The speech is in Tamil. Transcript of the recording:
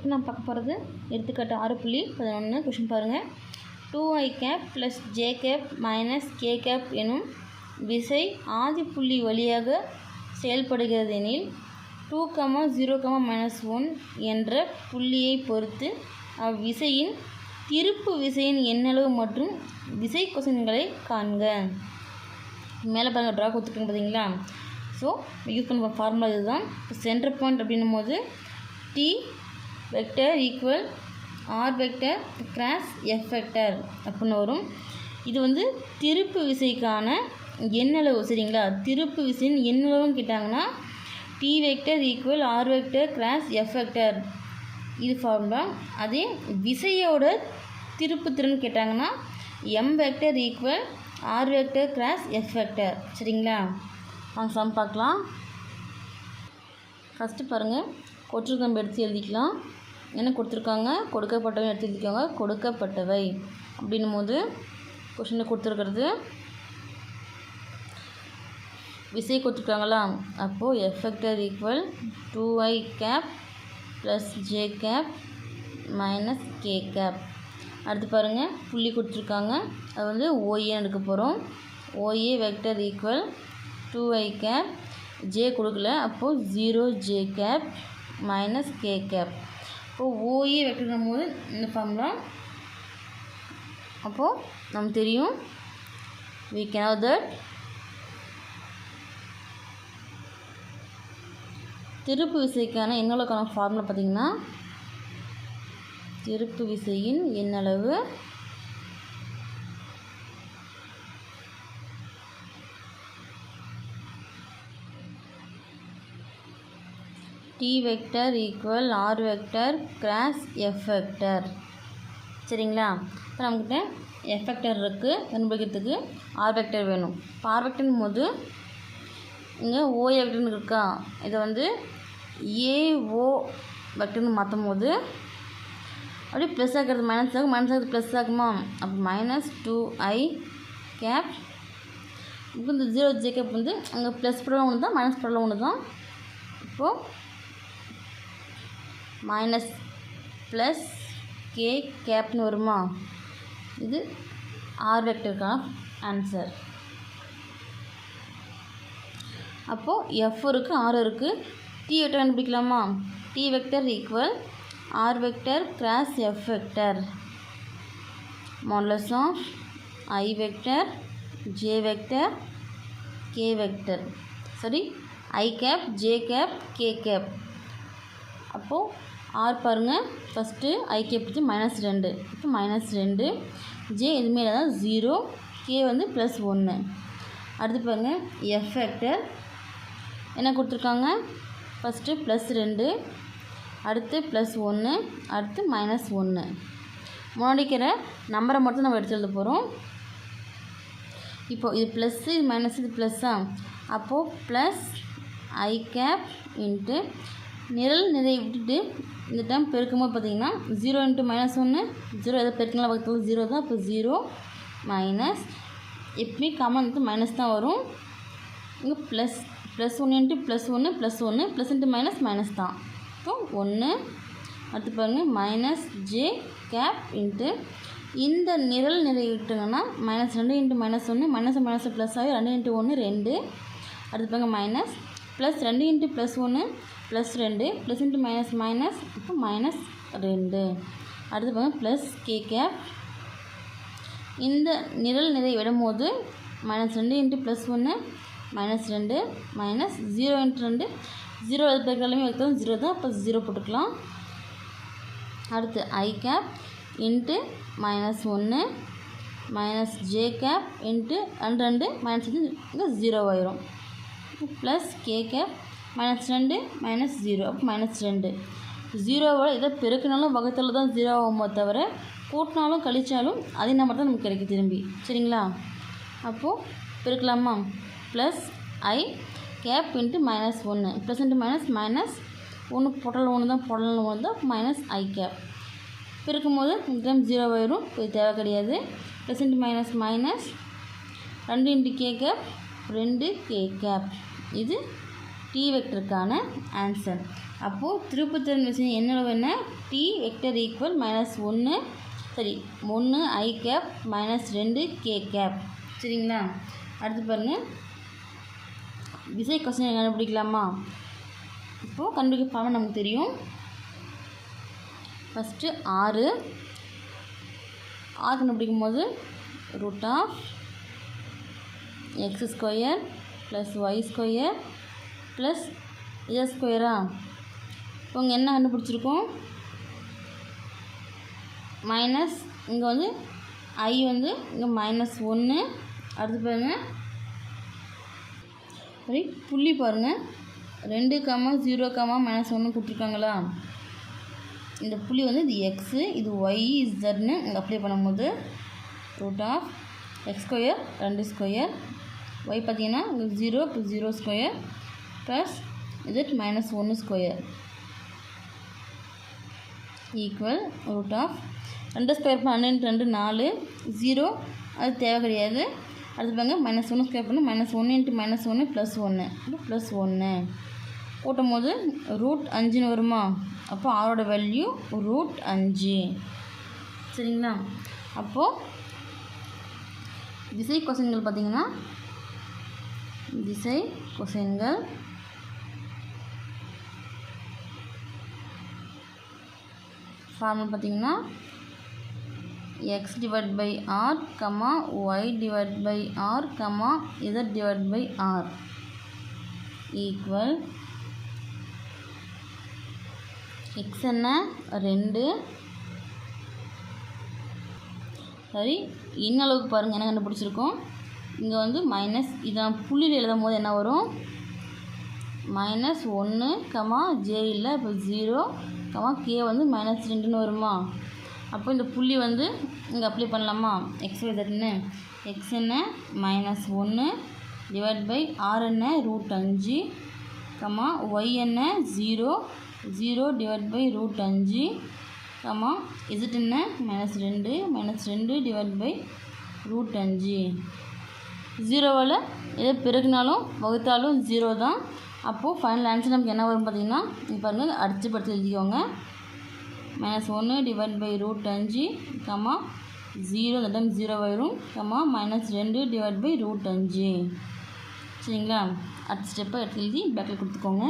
இப்போ நான் பார்க்க போகிறது எடுத்துக்காட்டு ஆறு புள்ளி பதினொன்று கொஷின் பாருங்கள் two I cap plus J cap minus K cap எனும் விசை ஆதி புள்ளி வழியாக செயல்படுகிறது எனில் two comma zero comma minus one என்ற புள்ளியை பொறுத்து அவ்விசையின் திருப்பு விசையின் எண்ணளவு மற்றும் விசை கொசன்களை காண்க. மேலே பாருங்கள் ட்ரா கொடுத்துருக்கேன் பார்த்தீங்களா? ஸோ யூஸ் பண்ண ஃபார்முலா இதுதான். சென்டர் பாயிண்ட் அப்படின்னும் போது T vector equal R vector cross F vector அப்படின்னு வரும். இது வந்து திருப்பு விசைக்கான எண்ணளவு சரிங்களா? திருப்பு விசையின் எண்ணளவுன்னு கேட்டாங்கன்னா T vector equal R vector cross F vector. இது ஃபார்முலா அதே விசையோட திருப்புத்திறன் கேட்டாங்கன்னா M vector equal R vector cross F vector. சரிங்களா? வாங்க சம் பார்க்கலாம். ஃபஸ்ட்டு பாருங்கள் கொற்றிருக்கம் எடுத்து எழுதிக்கலாம். என்ன கொடுத்துருக்காங்க? கொடுக்கப்பட்டவை எடுத்து எழுதிக்கோங்க. கொடுக்கப்பட்டவை. அப்படின்னும் போது கொஷினில் கொடுத்துருக்கிறது. விசை கொடுத்துருக்காங்களா? அப்போது F vector equal to I cap plus J cap minus K cap அடுத்து பாருங்கள் புள்ளி கொடுத்துருக்காங்க. அது வந்து ஓஏ எடுக்க போகிறோம் OA vector equal to I cap J கொடுக்கல. அப்போது zero J cap minus K cap இப்போது ஓஏ வெக்டர்னும் போது இந்த ஃபார்முலா அப்போது நமக்கு தெரியும். We can have that. திருப்பு விசைக்கான எண்ணளவுக்கான ஃபார்முலா பார்த்திங்கன்னா திருப்பு விசையின் எண்ணளவு T vector equal R vector cross F vector சரிங்களா? இப்போ நம்மக்கிட்ட எஃப் வெக்டர் இருக்குது கண்டுபிடிக்கிறதுக்கு ஆர் வெக்டர் வேணும். இப்போ ஆர் வெக்டர்னும் போது இங்கே ஓஏ வெக்டர்னு இருக்கா? இதை வந்து ஏஓ வெக்டர்னு மாற்றும் போது அப்படியே ப்ளஸ் ஆகிறது மைனஸ் ஆகும் மைனஸ் ஆகிறது ப்ளஸ் ஆகுமா அப்போ மைனஸ் டூ ஐ கேப் இப்போ இந்த ஜீரோ ஜே கேப் வந்து அங்கே ப்ளஸ் ப்ராப்ளம் ஒன்று தான் மைனஸ் ப்ராப்ளம் ஒன்று தான் இப்போது மைனஸ் ப்ளஸ் கே கேப்னு வருமா? இது ஆர் வெக்டருக்கான ஆன்சர் அப்போது எஃப் இருக்குது ஆர் இருக்குது T vector கண்டுபிடிக்கலாமா? T vector equal R vector cross F vector modulus of I vector J vector K vector சரி I cap J cap K cap அப்போது ஆர் பாருங்கள் ஃபஸ்ட்டு ஐ கேப் பற்றி மைனஸ் ரெண்டு. இப்போ மைனஸ் ரெண்டு. ஜே எதுவுமே இல்லை ஜீரோ கே வந்து ப்ளஸ் ஒன்று அடுத்து பாருங்கள் எஃபெக்டர் என்ன கொடுத்துருக்காங்க? ஃபஸ்ட்டு ப்ளஸ் ரெண்டு. அடுத்து ப்ளஸ் ஒன்று அடுத்து மைனஸ் ஒன்று முன்னாடிக்கிற நம்பரை மட்டும் நம்ம எடுத்து எழுத போகிறோம் இப்போது இது ப்ளஸ்ஸு இது மைனஸ் இது ப்ளஸ்ஸா அப்போது ப்ளஸ் ஐ கேப் இன்ட்டு நிரல் நிறை விட்டுட்டு இந்த டைம் பெருக்கும்போது பார்த்தீங்கன்னா ஜீரோ இன்ட்டு மைனஸ் ஒன்று ஜீரோ எதை பெருக்கலாம் பக்கத்தில் ஜீரோ தான் இப்போ ஜீரோ மைனஸ் எப்பயுமே காமன் வந்து மைனஸ் தான் வரும். இங்கே ப்ளஸ் ப்ளஸ் ஒன்று இன்ட்டு ப்ளஸ் ஒன்று ப்ளஸ் ஒன்று ப்ளஸ் இன்ட்டு மைனஸ் மைனஸ் தான். இப்போ ஒன்று அடுத்து பாருங்கள் மைனஸ் ஜே கேப் இன்ட்டு இந்த நிரல் நிறை விட்டுங்கன்னா மைனஸ் ரெண்டு இன்ட்டு மைனஸ் ஒன்று மைனஸ் மைனஸ் ப்ளஸ் ஆகி ரெண்டு இன்ட்டு ஒன்று ரெண்டு. அடுத்து பாருங்கள் மைனஸ் ப்ளஸ் ரெண்டு இன்ட்டு ப்ளஸ் ஒன்று ப்ளஸ் ரெண்டு ப்ளஸ் இன்ட்டு மைனஸ் மைனஸ் இப்போ மைனஸ் ரெண்டு. அடுத்து பாருங்கள் ப்ளஸ் கே கேப் இந்த நிரல் நிறை விடும்போது மைனஸ் ரெண்டு இன்ட்டு ப்ளஸ் ஒன்று மைனஸ் ரெண்டு மைனஸ் ஜீரோ இன்ட்டு ரெண்டு. ஜீரோ எது பேருக்காலுமே வைக்கிறோம் ஜீரோ தான் அப்போ ஜீரோ போட்டுக்கலாம். அடுத்து ஐ கேப் இன்ட்டு மைனஸ் ஒன்று மைனஸ் ஜே கேப் இன்ட்டு ரெண்டு ரெண்டு மைனஸ் வந்து இங்கே ஜீரோ ஆயிரும். ப்ளஸ் கே கேப் மைனஸ் ரெண்டு மைனஸ் ஜீரோ அப்போ மைனஸ் ரெண்டு. ஜீரோவோட இதை பெருக்கினாலும் வகத்தில் தான் ஜீரோ ஆகுமோ தவிர கூட்டினாலும் கழிச்சாலும் அதே நம்பர் தான் நமக்கு கிடைக்கும் திரும்பி. சரிங்களா? அப்போது பெருக்கலாமா? Plus I cap into minus ஒன்று ப்ளஸ் இன்ட்டு மைனஸ் மைனஸ் ஒன்று பொட்டல் ஒன்று தான் பொடல் ஒன்று தான் மைனஸ் ஐ கேப் பெருக்கும் போது டைம் ஜீரோ ஆயிரும் இது தேவை கிடையாது. ப்ளஸ் இன்ட்டு மைனஸ் மைனஸ் ரெண்டு இன்ட்டு கே கேப் ரெண்டு கே கேப் இது டி வெக்டருக்கான ஆன்சர் அப்போது திருப்புத்திறன் விசை என்னளவு என்ன? டி வெக்டர் ஈக்குவல் மைனஸ் ஒன்று சரி ஒன்று ஐ கேப் மைனஸ் ரெண்டு கே கேப் சரிங்களா? அடுத்து பாருங்கள் விசை கொஸ்டின் கண்டுபிடிக்கலாமா? இப்போது கண்டுபிடிக்க ஃபார்ம் நமக்கு தெரியும். ஃபஸ்ட்டு ஆறு ஆறு கண்டுபிடிக்கும் போது root of X square plus Y square plus S ஸ்கொயரா இப்போ என்ன கண்டுபிடிச்சிருக்கோம்? மைனஸ் இங்கே வந்து ஐ வந்து இங்கே மைனஸ் ஒன்று அடுத்து பாருங்கள் சரி புள்ளி பாருங்கள் ரெண்டு காமா ஜீரோ காமா மைனஸ் ஒன்று கொடுத்துருக்காங்களா? இந்த புள்ளி வந்து இது எக்ஸு இது ஒய் இசட்னு இங்கே அப்ளை பண்ணும்போது ரூட் ஆஃப் எக்ஸ் ஸ்கொயர் ரெண்டு ஸ்கொயர் ஒய் பார்த்தீங்கன்னா zero plus zero square plus Z minus ஒன்று ஸ்கொயர் ஈக்குவல் ரூட் ஆஃப் ரெண்டு ஸ்கொயர் பன்னெண்டு ரெண்டு நாலு ஜீரோ அது தேவை கிடையாது. அடுத்து பாருங்க மைனஸ் ஒன்று ஸ்கொயர் பண்ணி. மைனஸ் ஒன்று இன்ட்டு மைனஸ் ஒன்று ப்ளஸ் ஒன்று ப்ளஸ் ஒன்று கூட்டும் போது ரூட் அஞ்சுன்னு வருமா? அப்போ ஆரோட வேல்யூ ரூட் அஞ்சு. சரிங்களா? அப்போது திசை கொசைன்கள் பார்த்திங்கன்னா திசை கொசைன்கள் ஃபார்முலா பார்த்திங்கன்னா X divide by R comma Y divide by R comma Z divide by R equal X என்ன? ரெண்டு. சரி இன்னளவுக்கு பாருங்கள் என்ன கண்டுபிடிச்சிருக்கோம்? இங்கே வந்து மைனஸ் இதான் புள்ளியில் எழுதும் போது என்ன வரும்? மைனஸ் ஒன்று கமா ஜே இல்லை இப்போ ஜீரோ கமா கே வந்து மைனஸ் ரெண்டுன்னு வருமா? அப்போ இந்த புள்ளி வந்து இங்கே அப்ளை பண்ணலாமா? எக்ஸ் ஒய் எக்ஸ் என்ன? மைனஸ் ஒன்று டிவைட் பை ஆர் என்ன? ரூட் அஞ்சு கமா ஒய் என்ன? Zero zero divide by root அஞ்சு கமா இசட் என்ன? மைனஸ் ரெண்டு மைனஸ் ரெண்டு டிவைட் பை ரூட் அஞ்சு. ஜீரோவில் எதை பெருக்கினாலும் வகுத்தாலும் ஜீரோ தான். அப்போது ஃபைனல் ஆன்சர் நமக்கு என்ன வரும் பார்த்தீங்கன்னா இப்போ வந்து அடிச்சு படுத்து எழுதிக்கோங்க. மைனஸ் ஒன்று டிவைட் பை ரூட் அஞ்சு கம்மா ஜீரோ அந்த டைம் ஜீரோ வரும் கம்மா மைனஸ் ரெண்டு டிவைட் பை ரூட் அஞ்சு. சரிங்களா? அடுத்த ஸ்டெப்பை எடுத்து எழுதி பேக்கில் கொடுத்துக்கோங்க.